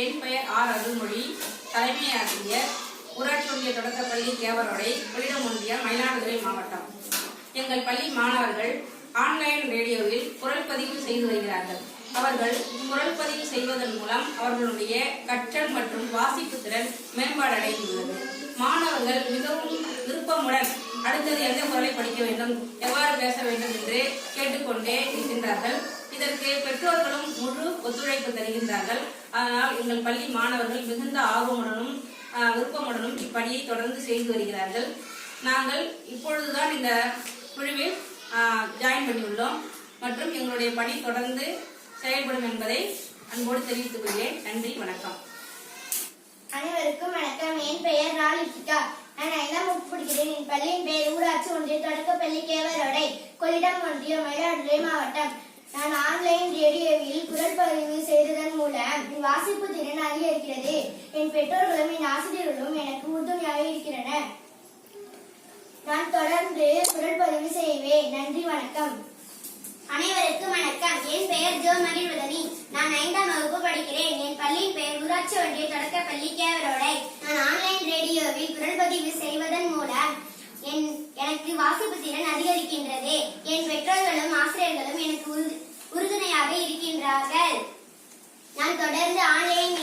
என் பெயர் ஆர் அருள்மொழி. தலைமை ஆசிரியர் ஊராட்சி ஒன்றிய தொடக்கப்பள்ளி கேவரோடை கொள்ளிடம் ஒன்றியம் மயிலாடுதுறை மாவட்டம். எங்கள் பள்ளி மாணவர்கள் ஆன்லைன் ரேடியோவில் குரல் பதிவு செய்து வருகிறார்கள். அவர்கள் குரல் பதிவு செய்வதன் மூலம் அவர்களுடைய கற்றல் மற்றும் வாசிப்பு திறன் மேம்பாடடைந்துள்ளது. மாணவர்கள் மிகவும் விருப்பமுடன் அடுத்தது எந்த குரலை படிக்க வேண்டும் எவ்வாறு பேச வேண்டும் என்று கேட்டுக்கொண்டே இருக்கின்றார்கள். இதற்கு பெற்றோர்களும் முழு ஒத்துழைப்பு தருகின்றார்கள். அதனால் எங்கள் பள்ளி மாணவர்கள் மிகுந்த ஆர்வமுடனும் விருப்பமுடனும் இப்பணியை தொடர்ந்து செய்து வருகிறார்கள். நாங்கள் இப்பொழுதுதான் இந்த குழுவில் ஜாயின் பண்ணியுள்ளோம். மற்றும் எங்களுடைய பணி தொடர்ந்து செயல்படும் என்பதை அன்போடு தெரிவித்துக் கொள்கிறேன். நன்றி வணக்கம். அனைவருக்கும் வணக்கம். என் பெயர் ராலிகா நான் ஐந்தாம் வகுப்பு படிக்கிறேன். என் பள்ளியின் பெயர் ஊராட்சி ஒன்றிய தொடக்கப்பள்ளி கேவரோடை கொள்ளிடம் ஒன்றியம் மயிலாடுதுறை மாவட்டம். நான் ஆன்லைன் ரேடியோவில் குரல் பதிவு செய்ததன் மூலம் என் வாசிப்பு திறன் அதிகரிக்கிறது. என் பெற்றோர்களும் என் ஆசிரியர்களும் எனக்கு உறுதுணையாக இருக்கிறனர் நான் தொடர்ந்து குரல் பதிவு செய்வேன். நன்றி வணக்கம். அனைவருக்கும் வணக்கம். என் பெயர் ஜோ மகிழ்வதனி நான் ஐந்தாம் வகுப்பு படிக்கிறேன். என் பள்ளியின் பெயர் ஊராட்சி ஒன்றிய தொடக்கப்பள்ளி கேவரோடை நான் ஆன்லைன் ரேடியோவில் குரல் பதிவு செய்வதன் மூலம் என் எனக்கு வாசிப்பு திறன் அதிகரி என் பெற்றோர்களும் ஆசிரியர்களும் எனக்கு உறு- உறுதுணையாக இருக்கின்றார்கள் நான் தொடர்ந்து ஆன்லைன்